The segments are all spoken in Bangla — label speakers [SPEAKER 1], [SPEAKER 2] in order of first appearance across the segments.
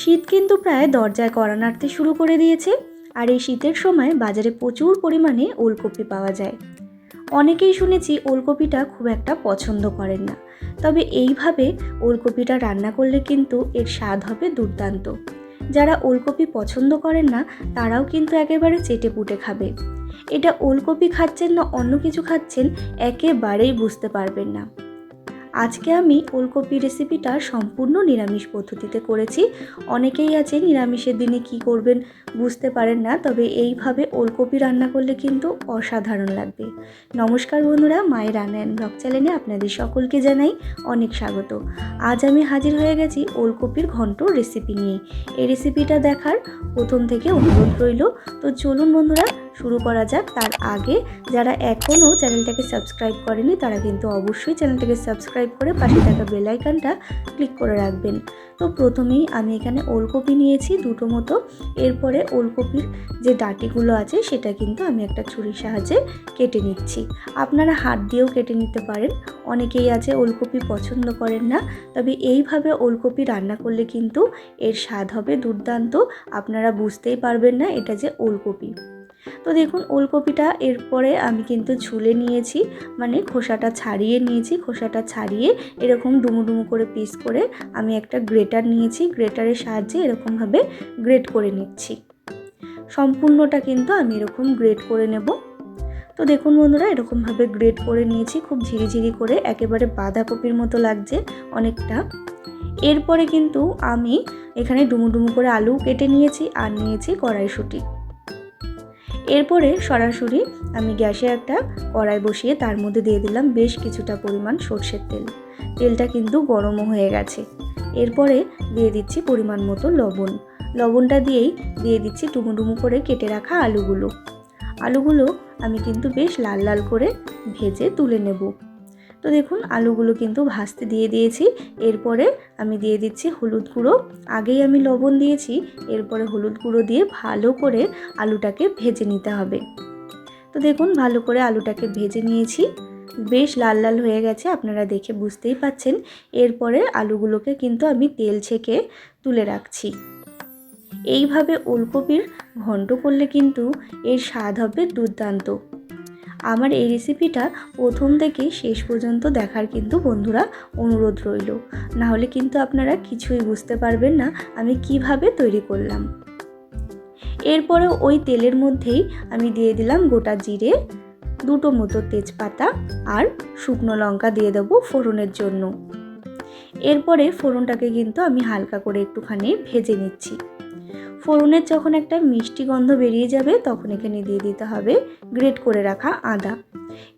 [SPEAKER 1] শীত কিন্তু প্রায় দরজায় কড়া নাড়তে শুরু করে দিয়েছে, আর এই শীতের সময় বাজারে প্রচুর পরিমাণে ওলকপি পাওয়া যায়। অনেকেই শুনেছি ওলকপিটা খুব একটা পছন্দ করেন না, তবে এইভাবে ওলকপিটা রান্না করলে কিন্তু এর স্বাদ হবে দুর্দান্ত। যারা ওলকপি পছন্দ করেন না, তারাও কিন্তু একেবারে চেটে পুটে খাবে। এটা ওলকপি খাচ্ছেন না অন্য কিছু খাচ্ছেন, একেবারেই বুঝতে পারবেন না। আজকে আমি ওলকপি রেসিপিটা সম্পূর্ণ নিরামিষ পদ্ধতিতে করেছি। অনেকেই আছে নিরামিষের দিনে কি করবেন বুঝতে পারেন না, তবে এইভাবে ওলকপি রান্না করলে কিন্তু অসাধারণ লাগবে। নমস্কার বন্ধুরা, মায়ের রান্না অ্যান্ড ব্লগ চ্যানেলে আপনাদের সকলকে জানাই অনেক স্বাগত। আজ আমি হাজির হয়ে গেছি ওলকপির ঘন্ট রেসিপি নিয়ে। এই রেসিপিটা দেখার প্রথম থেকে অনুরোধ রইল। তো চলুন বন্ধুরা শুরু করা যাক। তার আগে যারা এখনও চ্যানেলটাকে সাবস্ক্রাইব করেনি, তারা কিন্তু অবশ্যই চ্যানেলটাকে সাবস্ক্রাইব করে পাশে থাকা বেল আইকনটা ক্লিক করে রাখবেন। তো প্রথমেই আমি এখানে ওলকপি নিয়েছি দুটো মতো। এরপরে ওলকপির যে ডাটিগুলো আছে, সেটা কিন্তু আমি একটা ছুরির সাহায্যে কেটে নিচ্ছি। আপনারা হাত দিয়েও কেটে নিতে পারেন। অনেকেই আছে ওলকপি পছন্দ করেন না। তবে এইভাবে ওলকপি রান্না করলে কিন্তু এর স্বাদ হবে দুর্দান্ত। আপনারা বুঝতেই পারবেন না এটা যে ওলকপি। তো দেখুন, ওলকপিটা এরপরে আমি কিন্তু ঝুলে নিয়েছি। মানে খোসাটা ছাড়িয়ে নিয়েছি, খোসাটা ছাড়িয়ে এরকম ডুমু ডুমু করে পিস করে আমি একটা গ্রেটার নিয়েছি। গ্রেটারের সাহায্যে এরকমভাবে গ্রেট করে নিচ্ছি। সম্পূর্ণটা কিন্তু আমি এরকম গ্রেট করে নেব। তো দেখুন বন্ধুরা, এরকমভাবে গ্রেট করে নিয়েছি। খুব ঝিরিঝিরি করে, একেবারে বাঁধাকপির মতো লাগছে অনেকটা। এরপরে কিন্তু আমি এখানে ডুমু ডুমু করে আলু কেটে নিয়েছি আর নিয়েছি কড়াইশুঁটি। এরপরে সরাসরি আমি গ্যাসে একটা কড়াই বসিয়ে তার মধ্যে দিয়ে দিলাম বেশ কিছুটা পরিমাণ সর্ষের তেল। তেলটা কিন্তু গরমও হয়ে গেছে। এরপরে দিয়ে দিচ্ছি পরিমাণ মতো লবণ। লবণটা দিয়েই দিয়ে দিচ্ছি ডুমু ডুমু করে কেটে রাখা আলুগুলো। আলুগুলো আমি কিন্তু বেশ লাল লাল করে ভেজে তুলে নেব। তো দেখুন, আলুগুলো কিন্তু ভাজতে দিয়ে দিয়েছি। এরপরে আমি দিয়ে দিচ্ছি হলুদ গুঁড়ো। আগেই আমি লবণ দিয়েছি, এরপরে হলুদ গুঁড়ো দিয়ে ভালো করে আলুটাকে ভেজে নিতে হবে। তো দেখুন, ভালো করে আলুটাকে ভেজে নিয়েছি। বেশ লাল লাল হয়ে গেছে, আপনারা দেখে বুঝতেই পাচ্ছেন। এরপরে আলুগুলোকে কিন্তু আমি তেল ছেঁকে তুলে রাখছি। এইভাবে ওলকপির ঘন্ট করলে কিন্তু এর স্বাদ হবে দুর্দান্ত। আমার এই রেসিপিটা প্রথম থেকে শেষ পর্যন্ত দেখার কিন্তু বন্ধুরা অনুরোধ রইল। নাহলে কিন্তু আপনারা কিছুই বুঝতে পারবেন না আমি কীভাবে তৈরি করলাম। এরপরে ওই তেলের মধ্যেই আমি দিয়ে দিলাম গোটা জিরে, দুটো মতো তেজপাতা আর শুকনো লঙ্কা দিয়ে দেবো ফোড়নের জন্য। এরপরে ফোড়নটাকে কিন্তু আমি হালকা করে একটুখানি ভেজে নিচ্ছি। ফোড়নের যখন একটা মিষ্টি গন্ধ বেরিয়ে যাবে, তখন এখানে দিয়ে দিতে হবে গ্রেট করে রাখা আদা।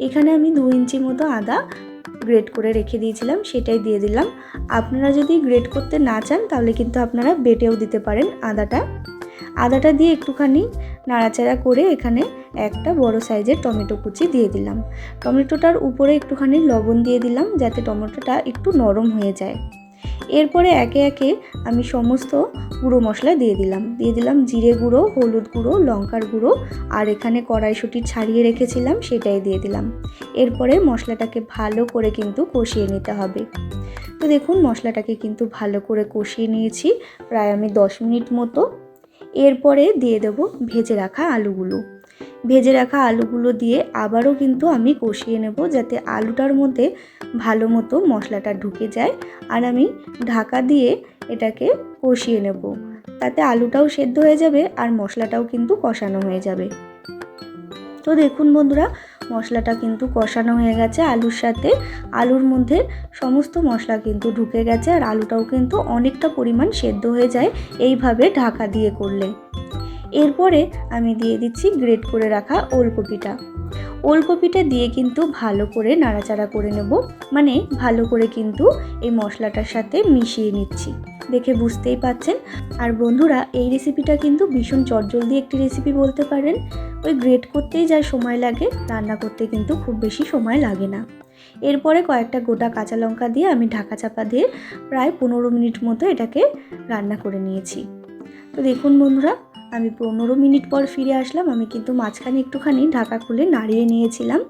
[SPEAKER 1] এখানে আমি দু ইঞ্চি মতো আদা গ্রেট করে রেখে দিয়েছিলাম, সেটাই দিয়ে দিলাম। আপনারা যদি গ্রেট করতে না চান, তাহলে কিন্তু আপনারা বেটেও দিতে পারেন আদাটা। আদাটা দিয়ে একটুখানি নাড়াচাড়া করে এখানে একটা বড় সাইজের টমেটো কুচি দিয়ে দিলাম। টমেটোটার উপরে একটুখানি লবণ দিয়ে দিলাম, যাতে টমেটোটা একটু নরম হয়ে যায়। এরপরে একে একে আমি সমস্ত গুঁড়ো মশলা দিয়ে দিলাম। দিয়ে দিলাম জিরে গুঁড়ো, হলুদ গুঁড়ো, লঙ্কার গুঁড়ো, আর এখানে কড়াইশুঁটি ছাড়িয়ে রেখেছিলাম, সেটাই দিয়ে দিলাম। এরপরে মশলাটাকে ভালো করে কিন্তু কষিয়ে নিতে হবে। তো দেখুন, মশলাটাকে কিন্তু ভালো করে কষিয়ে নিয়েছি, প্রায় আমি দশ মিনিট মতো। এরপরে দিয়ে দেবো ভেজে রাখা আলুগুলো। ভেজে রাখা আলুগুলো দিয়ে আবারও কিন্তু আমি কষিয়ে নেব যাতে আলুটার মধ্যে ভালো মতো মশলাটা ঢুকে যায়। আর আমি ঢাকা দিয়ে এটাকে কষিয়ে নেব। তাতে আলুটাও সেদ্ধ হয়ে যাবে আর মশলাটাও কিন্তু কষানো হয়ে যাবে। তো দেখুন বন্ধুরা, মশলাটা কিন্তু কষানো হয়ে গেছে আলুর সাথে। আলুর মধ্যে সমস্ত মশলা কিন্তু ঢুকে গেছে আর আলুটাও কিন্তু অনেকটা পরিমাণ সেদ্ধ হয়ে যায়। এইভাবে ঢাকা দিয়ে করলে। এরপরে আমি দিয়ে দিচ্ছি গ্রেট করে রাখা ওলকপিটা। ওলকপিটা দিয়ে কিন্তু ভালো করে নাড়াচাড়া করে নেব। মানে ভালো করে কিন্তু এই মশলাটার সাথে মিশিয়ে নিচ্ছি। দেখে বুঝতেই পাচ্ছেন? আর বন্ধুরা, এই রেসিপিটা কিন্তু ভীষণ চটজলদি একটি রেসিপি বলতে পারেন। ওই গ্রেট করতেই যা সময় লাগে, রান্না করতে কিন্তু খুব বেশি সময় লাগে না। এরপরে কয়েকটা গোটা কাঁচা লঙ্কা দিয়ে আমি ঢাকা চাপা দিয়ে প্রায় পনেরো মিনিট মতো এটাকে রান্না করে নিয়েছি। তো দেখুন বন্ধুরা, আমি পনেরো মিনিট পর ফিরে আসলাম। আমি কিন্তু মাঝখানে একটুখানি ঢাকা খুলে নাড়িয়ে নিয়েছিলাম।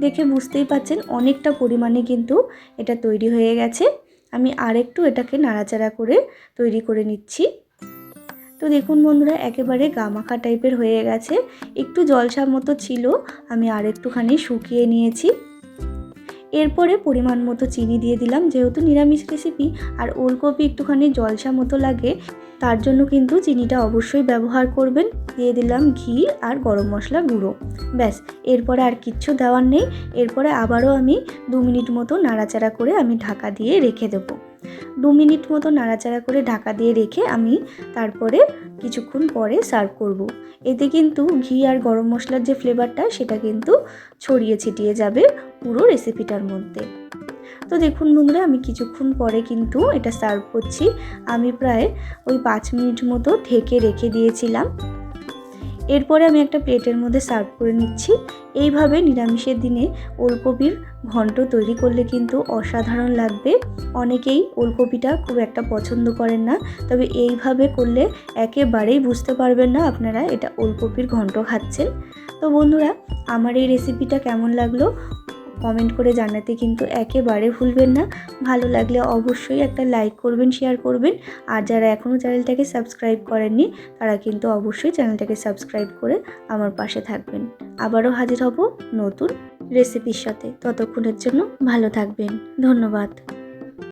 [SPEAKER 1] দেখে বুঝতেই পাচ্ছেন অনেকটা পরিমাণে কিন্তু এটা তৈরি হয়ে গেছে। আমি আরেকটু এটাকে নাড়াচাড়া করে তৈরি করে নিচ্ছি। তো দেখুন বন্ধুরা, একেবারে গামাখা টাইপের হয়ে গেছে। একটু জলসা মতো ছিল, আমি আর একটুখানি শুকিয়ে নিয়েছি। এরপরে পরিমাণ মতো চিনি দিয়ে দিলাম, যেহেতু নিরামিষ রেসিপি আর ওলকপি একটুখানি জলসা মতো লাগে, তার জন্য কিন্তু চিনিটা অবশ্যই ব্যবহার করবেন। দিয়ে দিলাম ঘি আর গরম মশলা গুঁড়ো। ব্যাস, এরপরে আর কিচ্ছু দেওয়ার নেই। এরপরে আবারও আমি দু মিনিট মতো নাড়াচাড়া করে আমি ঢাকা দিয়ে রেখে দেবো। দু মিনিট মতো নাড়াচাড়া করে ঢাকা দিয়ে রেখে আমি তারপরে কিছুক্ষণ পরে সার্ভ করব। এতে কিন্তু ঘি আর গরম মশলার যে ফ্লেভারটা সেটা কিন্তু ছড়িয়ে ছিটিয়ে যাবে পুরো রেসিপিটার মধ্যে। তো দেখুন বন্ধুরা, আমি কিছুক্ষণ পরে কিন্তু এটা সার্ভ করছি। আমি প্রায় ওই পাঁচ মিনিট মতো ঢেকে রেখে দিয়েছিলাম। এরপরে আমি একটা প্লেটের মধ্যে সার্ভ করে নিচ্ছি। এইভাবে নিরামিষের দিনে ওলকপির ঘন্ট তৈরি করলে কিন্তু অসাধারণ লাগবে। অনেকেই ওলকপিটা খুব একটা পছন্দ করেন না, তবে এইভাবে করলে একেবারেই বুঝতে পারবেন না আপনারা এটা ওলকপির ঘন্ট খাচ্ছেন। তো বন্ধুরা, আমার এই রেসিপিটা কেমন লাগল? কমেন্ট করে জানাতে কিন্তু একেবারে ভুলবেন না। ভালো লাগলে অবশ্যই একটা লাইক করবেন শেয়ার করবেন। আর যারা এখনও চ্যানেলটাকে সাবস্ক্রাইব করেননি, তারা কিন্তু অবশ্যই চ্যানেলটাকে সাবস্ক্রাইব করে আমার পাশে থাকবেন। আবারও হাজির হব নতুন রেসিপির সাথে। ততক্ষণের জন্য ভালো থাকবেন। ধন্যবাদ।